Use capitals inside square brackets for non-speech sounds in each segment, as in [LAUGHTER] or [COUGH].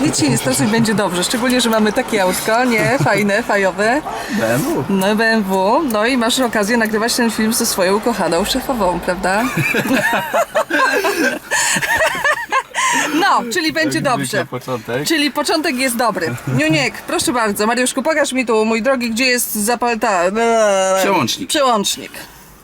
Nic się nie stresuj, będzie dobrze. Szczególnie, że mamy takie autko, nie? Fajne, fajowe. BMW. No BMW. No i masz okazję nagrywać ten film ze swoją ukochaną szefową, prawda? [LAUGHS] No, czyli będzie dobrze. początek. Czyli początek jest dobry. Niuniek, proszę bardzo, Mariuszku, pokaż mi tu, mój drogi, gdzie jest zapalta... Przełącznik. Przełącznik.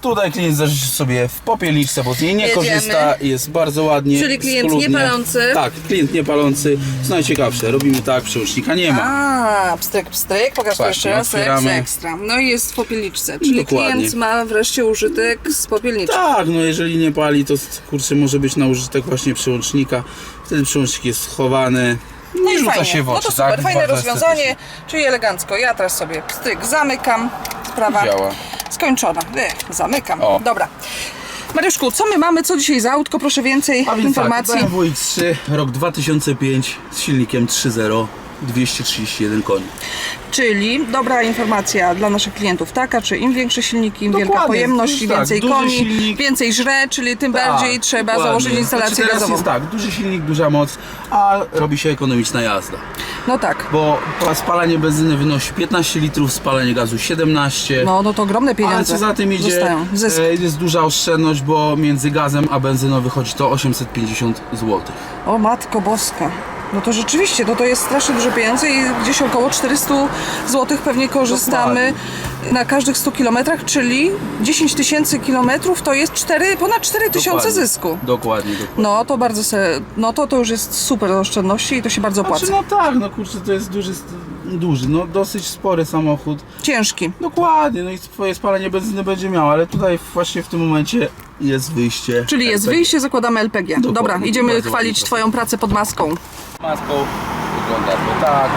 Tutaj klient zażyczy sobie w popielniczce, bo z niej nie Jedziemy. korzysta, jest bardzo ładnie. Czyli klient schludnie. niepalący. Tak, klient niepalący. Co najciekawsze, robimy tak, przełącznika nie ma. A, pstryk, pstryk, pokaż to Właśnie, jeszcze raz, otwieramy. ekstra, ekstra. No i jest w popielniczce, czyli Dokładnie. klient ma wreszcie użytek z popielniczki. Tak, no jeżeli nie pali, to kurczę może być na użytek właśnie przełącznika. Wtedy przełącznik jest schowany. No i i rzuca fajnie. się w No oczy, to super, tak? fajne Bardzo rozwiązanie, czyli elegancko. Ja teraz sobie pstryk zamykam, sprawa Działa. Skończona. E, zamykam. O. Dobra. Mariuszku, co my mamy, co dzisiaj za autko? Proszę więcej A więc informacji. tak, BMW X3, rok 2005 z silnikiem 3.0, 231 koni. Czyli dobra informacja dla naszych klientów taka, czy im większy silnik, im wielka Dokładnie, pojemność, tak, więcej duży koni, silnik. więcej żre, czyli tym Tak, bardziej trzeba dokładnie. założyć instalację znaczy teraz gazową. jest tak, duży silnik, duża moc, a robi się ekonomiczna jazda. No tak. Bo spalanie benzyny wynosi 15 litrów, spalanie gazu 17. No, no to ogromne pieniądze. Ale co za tym idzie, Zostają. Zysk. e, jest duża oszczędność, bo między gazem a benzyną wychodzi to 850 zł. O matko boska. No to rzeczywiście, no to jest strasznie dużo pieniędzy i gdzieś około 400 zł pewnie korzystamy na każdych 100 kilometrach, czyli 10 tysięcy kilometrów to jest 4, ponad 4 tysiące zysku. Dokładnie, dokładnie. No to bardzo se, no to to już jest super oszczędności i to się bardzo opłaca. Znaczy, no tak, no kurczę, to jest duży, duży, no dosyć spory samochód. Ciężki. Dokładnie, no i swoje spalanie benzyny będzie miał, ale tutaj właśnie w tym momencie jest wyjście. Czyli jest LPG. wyjście, zakładamy LPG. Dokładnie, Dobra, idziemy bardzo chwalić ładnie. Twoją pracę pod maską. Maską wygląda to tak.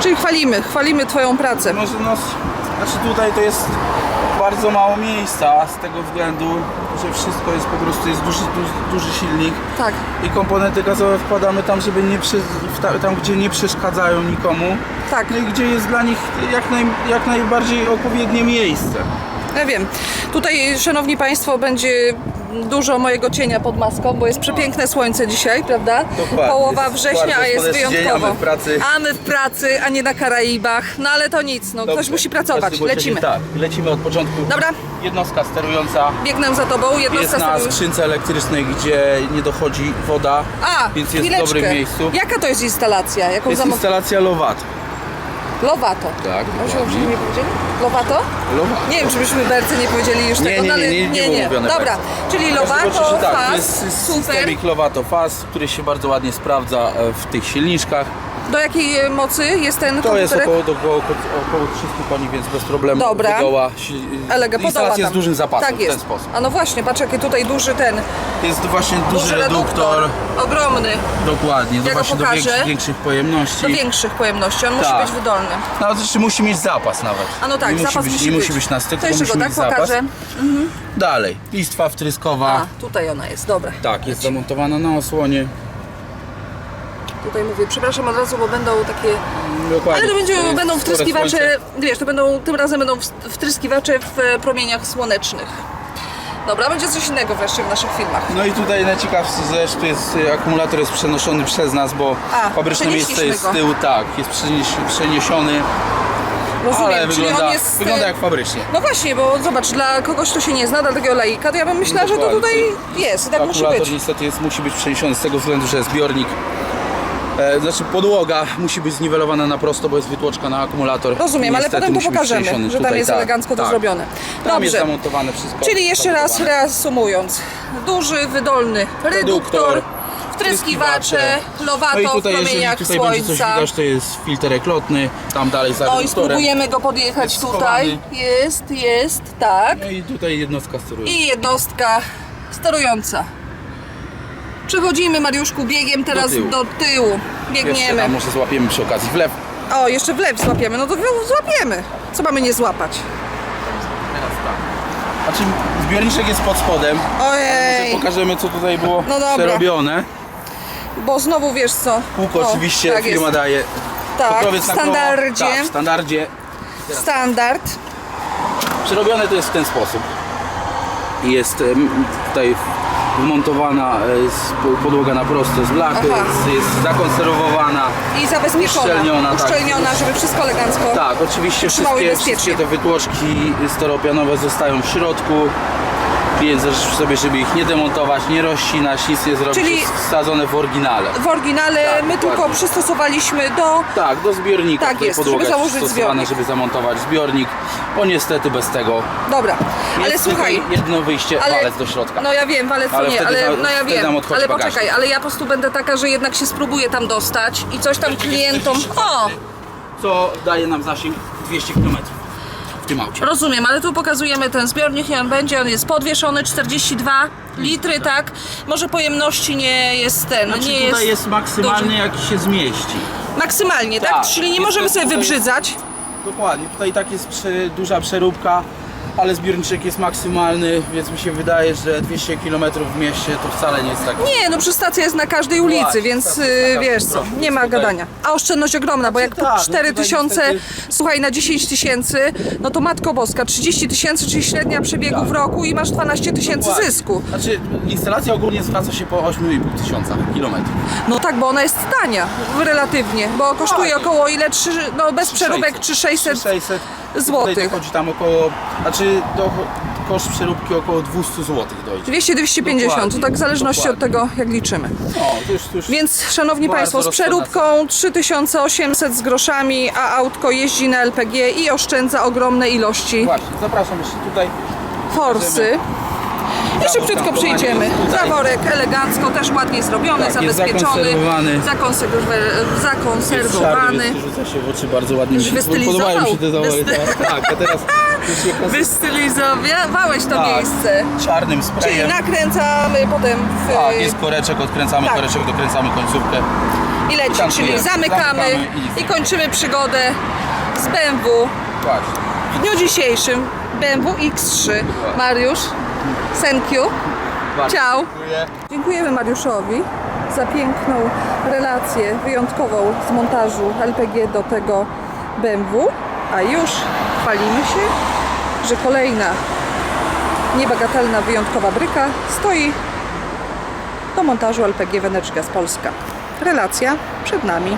Czyli chwalimy, chwalimy Twoją pracę. Może no, znaczy tutaj to jest bardzo mało miejsca z tego względu, że wszystko jest po prostu, jest duży, duży, duży silnik Tak. i komponenty gazowe wkładamy tam, żeby nie przy, tam gdzie nie przeszkadzają nikomu. Tak. No i gdzie jest dla nich jak, naj, jak najbardziej odpowiednie miejsce. Ja wiem. Tutaj, szanowni państwo, będzie dużo mojego cienia pod maską, bo jest przepiękne słońce dzisiaj, prawda? Dokładnie. Połowa Jest września, a jest wyjątkowo. a my w pracy. A my w pracy, a nie na Karaibach. No ale to nic, no ktoś musi W pracować. Lecimy. Tak, lecimy od początku. Dobra. Jednostka sterująca Biegnę za tobą, jest jednostka na sobie- skrzynce elektrycznej, gdzie nie dochodzi woda, A, więc jest w chwileczkę. dobrym miejscu. Jaka to jest instalacja? Jaką Jest instalacja Lowato. Lowato. Tak, Myśmy dokładnie. nie powiedzieli? Lowato? Lowato. Nie wiem, czy byśmy Berce nie powiedzieli już Nie, tego, nie, no ale nie, nie, nie było mówione Dobra, czyli Lowato, tak, FAS, jest super. systemik Lovato Fast, który się bardzo ładnie sprawdza e, w tych silniczkach. Do jakiej e, mocy jest ten To jest około, do, około, około 300 koni, więc bez problemu Dobra. wygoła. si- Elega, podoba Instalacja tam. z dużym zapasem tak w jest. ten sposób. A no właśnie, patrz jaki tutaj duży ten, Jest właśnie duży, duży reduktor. ogromny, Dokładnie, do go właśnie do pokażę. większych, większych pojemności. do większych pojemności, on musi Tak. być wydolny. No jeszcze musi mieć zapas nawet. A no tak, nie zapas musi być, musi nie być. musi być na styku, To jeszcze musi go tak mieć zapas. pokażę. Dalej, listwa wtryskowa. A, tutaj ona jest, dobra. Tak, jest zamontowana na osłonie. Tutaj mówię, przepraszam od razu, bo będą takie Dokładnie. Ale to będzie, jest będą wtryskiwacze, wiesz, to będą, tym razem będą wtryskiwacze w e, promieniach słonecznych. Dobra, będzie coś innego wreszcie w naszych filmach. No i tutaj najciekawsze to jest y, akumulator jest przenoszony przez nas, bo A, fabryczne miejsce jest z tyłu, tak, jest przeniesiony, Rozumiem, ale czyli wygląda, on jest... e, wygląda jak fabrycznie. No właśnie, bo zobacz, dla kogoś, kto się nie zna, dla takiego laika, to ja bym myślała, że to tutaj jest tak musi Akumulator być. niestety jest, musi być przeniesiony z tego względu, że zbiornik, e, znaczy podłoga musi być zniwelowana na prosto, bo jest wytłoczka na akumulator. Rozumiem, ale Niestety potem to pokażemy, że tam jest tak, elegancko to tak. zrobione. Tam jest Dobrze, zamontowane wszystko. czyli jeszcze raz reasumując. Duży, wydolny reduktor, wtryskiwacze, lowato No i w tutaj, jeżeli promieniach tutaj będzie coś słońca. widać, to jest filterek lotny, tam dalej za No i spróbujemy go podjechać Jest tutaj. Jest, jest, tak. No i tutaj jednostka steruje. I jednostka sterująca. Przechodzimy, Mariuszku, biegiem teraz tyłu. do tyłu. Jeszcze, Biegniemy. a może złapiemy przy okazji w lew. O, jeszcze w lew złapiemy. No to złapiemy. Co mamy nie złapać? Teraz tak. Znaczy zbiorniczek jest pod spodem. Ojej, Pokażemy co tutaj było No dobra. przerobione. bo znowu wiesz co. Kółko O, oczywiście tak firma jest. daje. Tak, w standardzie. Tak, w standardzie. Standard. Przerobione to jest w ten sposób. Jest tutaj wmontowana po- podłoga na prosto z blachy, Aha. jest, jest zakonserwowana. I zabezpieczona, Uszczelniona, tak. uszczelniona, żeby wszystko elegancko. Tak, oczywiście wszystkie, wszystkie te wytłoczki steropianowe zostają w środku. Życzy sobie, żeby ich nie demontować, nie rozcinać, nic nie zrobić. Czyli- Jest wsadzone w oryginale. W oryginale Tak, my tylko dokładnie. przystosowaliśmy do Tak, do zbiornika. Tak jest, żeby założyć zbiornik. żeby zamontować zbiornik. Bo niestety bez tego Dobra, ale jest słuchaj. tylko jedno wyjście, Ale, walec do środka. No ja wiem, walec to Ale nie, ale za- no ja wiem. Ale bagażnik. poczekaj, ale ja po prostu będę taka, że jednak się spróbuję tam dostać i coś tam klientom. O! Co daje nam zasięg 200 km w tym aucie. Rozumiem, ale tu pokazujemy ten zbiornik i on będzie, on jest podwieszony, 42 litry, tak? Może pojemności nie jest ten, Znaczy nie tutaj jest, jest maksymalny duży. jaki się zmieści. Maksymalnie, tak? Tak, Czyli nie jest możemy to- sobie tutaj jest- wybrzydzać. Dokładnie, tutaj tak jest prze, duża przeróbka, ale zbiorniczek jest maksymalny, więc mi się wydaje, że 200 km w mieście to wcale nie jest tak. Nie, no przy stacja jest na każdej ulicy, Właśnie, więc stacja y, jest na wiesz każdym co, kroku, nie ma tutaj- gadania. A oszczędność ogromna, bo jak tak, no 4 tutaj tysiące, niestety- słuchaj, na 10 tysięcy, no to matko boska, 30 tysięcy, czyli średnia przebiegu w roku i masz 12 tysięcy Dokładnie. zysku. Znaczy, instalacja ogólnie zwraca się po 8,5 tysiąca kilometrów. No tak, bo ona jest tania relatywnie, bo kosztuje Tak. około ile, trzy, no bez przeróbek 3,600 600 złotych. Tutaj dochodzi tam około, znaczy do, koszt przeróbki około 200 zł dojdzie. 200-250, to Dokładnie, tak w zależności od dokładnie. tego, jak liczymy. No, to już, to już Więc, szanowni Bardzo Państwo, z przeróbką 3800 z groszami, a autko jeździ na LPG i oszczędza ogromne ilości Właśnie, zapraszam jeszcze tutaj. forsy. I szybciutko przyjdziemy. Zaworek elegancko, też ładnie zrobiony, Tak, zabezpieczony, zakonserwowany. zakonserw- zakonserwowany. Rzuca się w oczy bardzo ładnie. Mi się Wystylizował. podobają mi się te zawory. Wysty- Tak, tak, a teraz już je klas- Wystylizowałeś to tak, miejsce. czarnym Czyli sprayem. nakręcamy potem w... Tak, jest koreczek, odkręcamy Tak. koreczek, dokręcamy końcówkę. i leci, tankujemy. czyli zamykamy Zamykamy i- i kończymy przygodę z BMW Właśnie. w dniu dzisiejszym. BMW X3. Mariusz, thank you. Ciao. dziękuję. Dziękujemy Mariuszowi za piękną relację wyjątkową z montażu LPG do tego BMW, a już chwalimy się, że kolejna niebagatelna, wyjątkowa bryka stoi do montażu LPG w Energy Gas Polska. Relacja przed nami.